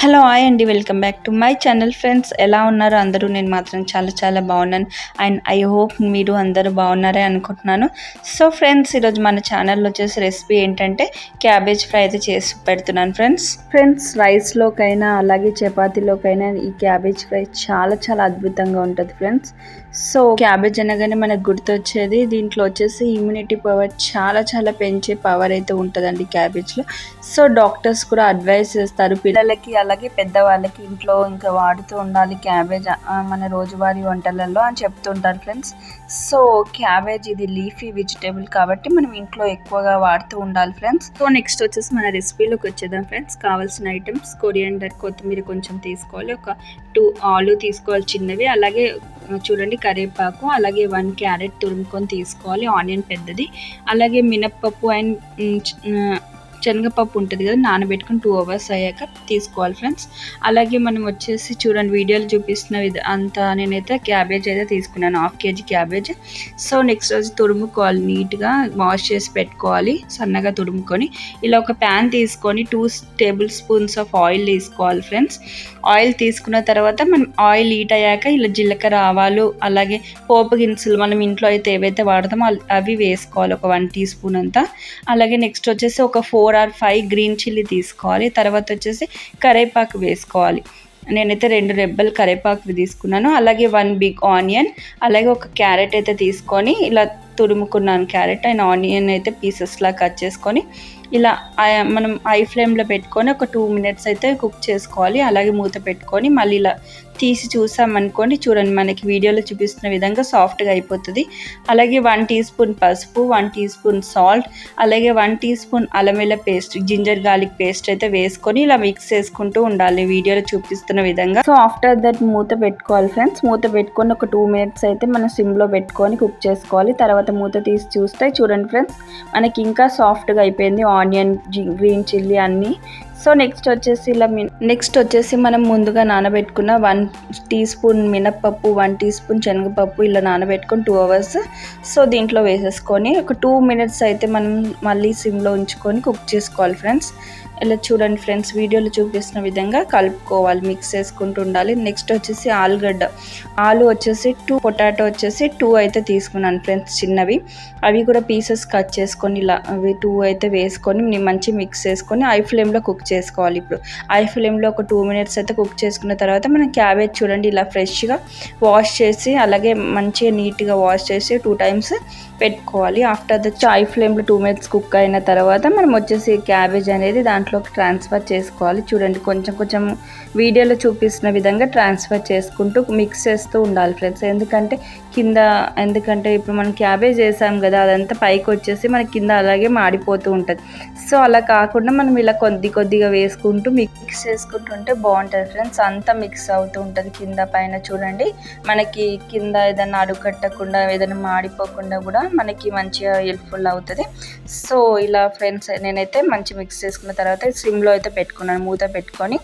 Hello hi అండి. Welcome back to my channel friends. ఎలా ఉన్నారు అందరూ? నేను మాత్రం చాలా చాలా బాగున్నాను. అండ్ ఐ హోప్ మీరు అందరూ బాగున్నారే అనుకుంటున్నాను. సో ఫ్రెండ్స్ ఈరోజు మన ఛానల్లో వచ్చేసి రెసిపీ ఏంటంటే క్యాబేజ్ ఫ్రై అయితే చేసి పెడుతున్నాను ఫ్రెండ్స్. ఫ్రెండ్స్ రైస్లోకైనా అలాగే చపాతీలోకైనా ఈ క్యాబేజ్ ఫ్రై చాలా చాలా అద్భుతంగా ఉంటుంది ఫ్రెండ్స్. సో క్యాబేజ్ అనగానే మనకు గుర్తొచ్చేది దీంట్లో వచ్చేసి ఇమ్యూనిటీ పవర్ చాలా చాలా పెంచే పవర్ అయితే ఉంటుందండి క్యాబేజ్లో. సో డాక్టర్స్ కూడా అడ్వైస్ చేస్తారు పిల్లలకి అలాగే పెద్దవాళ్ళకి ఇంట్లో ఇంకా వాడుతూ ఉండాలి క్యాబేజ్ మన రోజువారీ వంటలలో అని చెప్తుంటారు ఫ్రెండ్స్ సో క్యాబేజ్ ఇది లీఫీ వెజిటేబుల్ కాబట్టి మనం ఇంట్లో ఎక్కువగా వాడుతూ ఉండాలి ఫ్రెండ్స్ సో నెక్స్ట్ వచ్చేసి మన రెసిపీలోకి వచ్చేద్దాం ఫ్రెండ్స్ కావాల్సిన ఐటమ్స్ కొరియండర్ కొత్తిమీర కొంచెం తీసుకోవాలి. ఒక టూ ఆలు తీసుకోవాలి చిన్నవి. అలాగే చూడండి కరివేపాకు అలాగే వన్ క్యారెట్ తురుముకొని తీసుకోవాలి. ఆనియన్ పెద్దది. అలాగే మినప్పప్పు అండ్ శనగపప్పు ఉంటుంది కదా నానబెట్టుకుని టూ అవర్స్ అయ్యాక తీసుకోవాలి ఫ్రెండ్స్ అలాగే మనం వచ్చేసి చూడండి వీడియోలు చూపిస్తున్న ఇది అంత నేనైతే క్యాబేజ్ అయితే తీసుకున్నాను half kg cabbage so next రోజు తురుముకోవాలి నీట్గా వాష్ చేసి పెట్టుకోవాలి సన్నగా తురుముకొని. ఇలా ఒక ప్యాన్ తీసుకొని two tablespoons of oil తీసుకోవాలి ఫ్రెండ్స్ ఆయిల్ తీసుకున్న తర్వాత మనం ఆయిల్ హీట్ అయ్యాక ఇలా జీలకర్ర ఆవాలు అలాగే పోపు దినుసులు మనం ఇంట్లో అయితే ఏవైతే వాడతామో అవి వేసుకోవాలి ఒక వన్ టీ స్పూన్ అంతా. అలాగే నెక్స్ట్ వచ్చేసి ఒక four four or five green chilli తీసుకోవాలి. తర్వాత వచ్చేసి కరేపాకు వేసుకోవాలి. నేనైతే రెండు రెబ్బలు కరేపాకు తీసుకున్నాను. అలాగే వన్ బిగ్ ఆనియన్ అలాగే ఒక క్యారెట్ అయితే తీసుకొని ఇలా తురుముకున్నాను క్యారెట్ అండ్ ఆనియన్ అయితే పీసెస్లా కట్ చేసుకొని ఇలా మనం ఐ ఫ్లేమ్లో పెట్టుకొని ఒక టూ మినిట్స్ అయితే కుక్ చేసుకోవాలి. అలాగే మూత పెట్టుకొని మళ్ళీ ఇలా తీసి చూసామనుకోండి చూడండి మనకి వీడియోలో చూపిస్తున్న విధంగా సాఫ్ట్గా అయిపోతుంది. అలాగే వన్ టీ స్పూన్ పసుపు వన్ టీ స్పూన్ సాల్ట్ అలాగే వన్ టీ స్పూన్ అలమేల పేస్ట్ జింజర్ గార్లిక్ పేస్ట్ అయితే వేసుకొని ఇలా మిక్స్ చేసుకుంటూ ఉండాలి. వీడియోలో చూపిస్తున్న విధంగా. సో ఆఫ్టర్ దట్ మూత పెట్టుకోవాలి ఫ్రెండ్స్ మూత పెట్టుకొని ఒక టూ మినిట్స్ అయితే మనం సిమ్లో పెట్టుకొని కుక్ చేసుకోవాలి. తర్వాత మూత తీసి చూస్తే చూడండి ఫ్రెండ్స్ మనకి ఇంకా సాఫ్ట్గా అయిపోయింది. ఆనియన్ గ్రీన్ చిల్లీ అన్నీ సో నెక్స్ట్ వచ్చేసి ఇలా నెక్స్ట్ వచ్చేసి మనం ముందుగా నానబెట్టుకున్న వన్ టీ స్పూన్ మినప్పప్పు వన్ టీ స్పూన్ శనగపప్పు ఇలా నానబెట్టుకొని టూ అవర్స్ సో దీంట్లో వేసేసుకొని ఒక టూ మినిట్స్ అయితే మనం మళ్ళీ సిమ్లో ఉంచుకొని కుక్ చేసుకోవాలి ఫ్రెండ్స్. ఇలా చూడండి ఫ్రెండ్స్ వీడియోలో చూపిస్తున్న విధంగా కలుపుకోవాలి మిక్స్ చేసుకుంటూ ఉండాలి. నెక్స్ట్ వచ్చేసి ఆలుగడ్డ. ఆలు వచ్చేసి టూ పొటాటో వచ్చేసి టూ అయితే తీసుకున్నాను ఫ్రెండ్స్ చిన్నవి. అవి కూడా పీసెస్ కట్ చేసుకొని ఇలా అవి టూ అయితే వేసుకొని మంచి మిక్స్ చేసుకొని ఐ ఫ్లేమ్లో కుక్ చేసుకోవాలి ఇప్పుడు. ఐ ఫ్లేమ్లో ఒక టూ మినిట్స్ అయితే కుక్ చేసుకున్న తర్వాత మనం క్యాబేజ్ చూడండి ఇలా ఫ్రెష్గా వాష్ చేసి అలాగే మంచిగా నీట్గా వాష్ చేసి టూ టైమ్స్ పెట్టుకోవాలి. ఆఫ్టర్ ద ఐ ఫ్లేమ్లో టూ మినిట్స్ కుక్ అయిన తర్వాత మనం వచ్చేసి క్యాబేజ్ అనేది దాంట్లోకి ట్రాన్స్ఫర్ చేసుకోవాలి. చూడండి కొంచెం కొంచెం వీడియోలో చూపిస్తున్న విధంగా ట్రాన్స్ఫర్ చేసుకుంటూ మిక్స్ చేస్తూ ఉండాలి ఫ్రెండ్స్. ఎందుకంటే కింద ఎందుకంటే ఇప్పుడు మనం క్యాబేజ్ చేసాం కదా అదంతా పైకి వచ్చేసి మన కింద అలాగే మాడిపోతూ ఉంటుంది. సో అలా కాకుండా మనం ఇలా కొద్ది కొద్ది కొద్దిగా వేసుకుంటూ మిక్స్ చేసుకుంటుంటే బాగుంటుంది ఫ్రెండ్స్ అంతా మిక్స్ అవుతూ ఉంటుంది కింద పైన చూడండి. మనకి కింద ఏదైనా అడుగట్టకుండా ఏదైనా మాడిపోకుండా కూడా మనకి మంచిగా హెల్ప్ఫుల్ అవుతుంది. సో ఇలా ఫ్రెండ్స్ నేనైతే మంచి మిక్స్ చేసుకున్న తర్వాత సిమ్లో అయితే పెట్టుకున్నాను మూత పెట్టుకొని.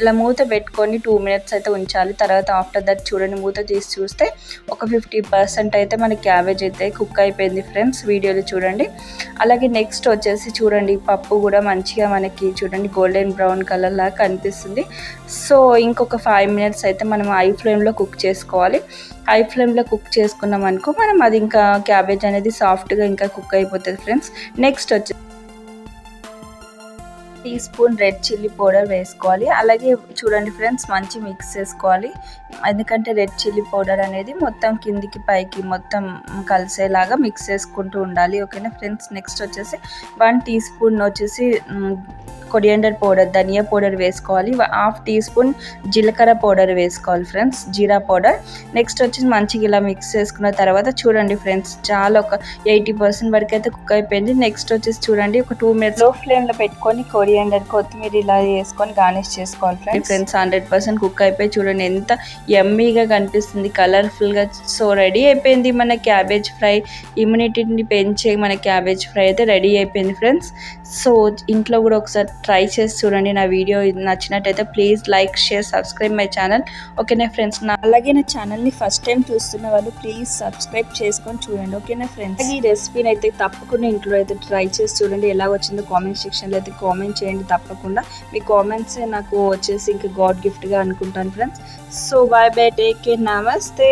ఇలా మూత పెట్టుకొని టూ మినిట్స్ అయితే ఉంచాలి. తర్వాత ఆఫ్టర్ దట్ చూడండి మూత తీసి చూస్తే ఒక ఫిఫ్టీ పర్సెంట్ అయితే మన క్యాబేజ్ అయితే కుక్ అయిపోయింది ఫ్రెండ్స్ వీడియోలో చూడండి. అలాగే నెక్స్ట్ వచ్చేసి చూడండి పప్పు కూడా మంచిగా మనకి చూడండి గోల్డెన్ బ్రౌన్ కలర్ లాగా కనిపిస్తుంది. సో ఇంకొక ఫైవ్ మినిట్స్ అయితే మనం ఐ ఫ్లేమ్లో కుక్ చేసుకోవాలి. హై ఫ్లేమ్లో కుక్ చేసుకున్నాం అనుకో మనం అది ఇంకా క్యాబేజ్ అనేది సాఫ్ట్గా ఇంకా కుక్ అయిపోతుంది ఫ్రెండ్స్ నెక్స్ట్ వచ్చేసి teaspoon red chilli powder వేసుకోవాలి. అలాగే చూడండి ఫ్రెండ్స్ మంచి మిక్స్ చేసుకోవాలి. ఎందుకంటే రెడ్ చిల్లీ పౌడర్ అనేది మొత్తం కిందికి పైకి మొత్తం కలిసేలాగా మిక్స్ చేసుకుంటూ ఉండాలి. ఓకేనా ఫ్రెండ్స్? నెక్స్ట్ వచ్చేసి వన్ టీ స్పూన్ వచ్చేసి కొరియండర్ పౌడర్ ధనియా పౌడర్ వేసుకోవాలి. హాఫ్ టీ స్పూన్ జీలకర్ర పౌడర్ వేసుకోవాలి ఫ్రెండ్స్ జీరా పౌడర్. నెక్స్ట్ వచ్చేసి మంచిగా ఇలా మిక్స్ చేసుకున్న తర్వాత చూడండి ఫ్రెండ్స్ చాలా ఒక ఎయిటీ పర్సెంట్ వరకు అయితే కుక్ అయిపోయింది. నెక్స్ట్ వచ్చేసి చూడండి ఒక టూ మినిట్స్లో ఫ్లేమ్లో పెట్టుకొని కొరియండర్ కొత్తిమీర ఇలా వేసుకొని గార్నిష్ చేసుకోవాలి friends. Friends hundred percent cook అయిపోయి చూడండి ఎంత ఎమ్మీగా కనిపిస్తుంది కలర్ఫుల్గా సో రెడీ అయిపోయింది మన క్యాబేజ్ ఫ్రై. ఇమ్యూనిటీని పెంచే మన క్యాబేజ్ ఫ్రై అయితే రెడీ అయిపోయింది ఫ్రెండ్స్. సో ఇంట్లో కూడా ఒకసారి ట్రై చేసి చూడండి నా వీడియో ఇది నచ్చినట్టయితే please like share subscribe my channel. ఓకేనా ఫ్రెండ్స్? నా అలాగే నా ఛానల్ని ఫస్ట్ టైం చూస్తున్న వాళ్ళు ప్లీజ్ సబ్స్క్రైబ్ చేసుకొని చూడండి. ఓకేనా ఫ్రెండ్స్? ఈ రెసిపీని అయితే తప్పకుండా ఇంట్లో అయితే ట్రై చేసి చూడండి. ఎలా వచ్చిందో కామెంట్ సెక్షన్లో అయితే కామెంట్ చేయండి చేయండి తప్పకుండా. మీ కామెంట్స్ నాకు వచ్చేసి ఇంకా గాడ్ గిఫ్ట్గా అనుకుంటాను friends. So bye bye take care నమస్తే.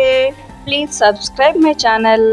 Please subscribe my channel.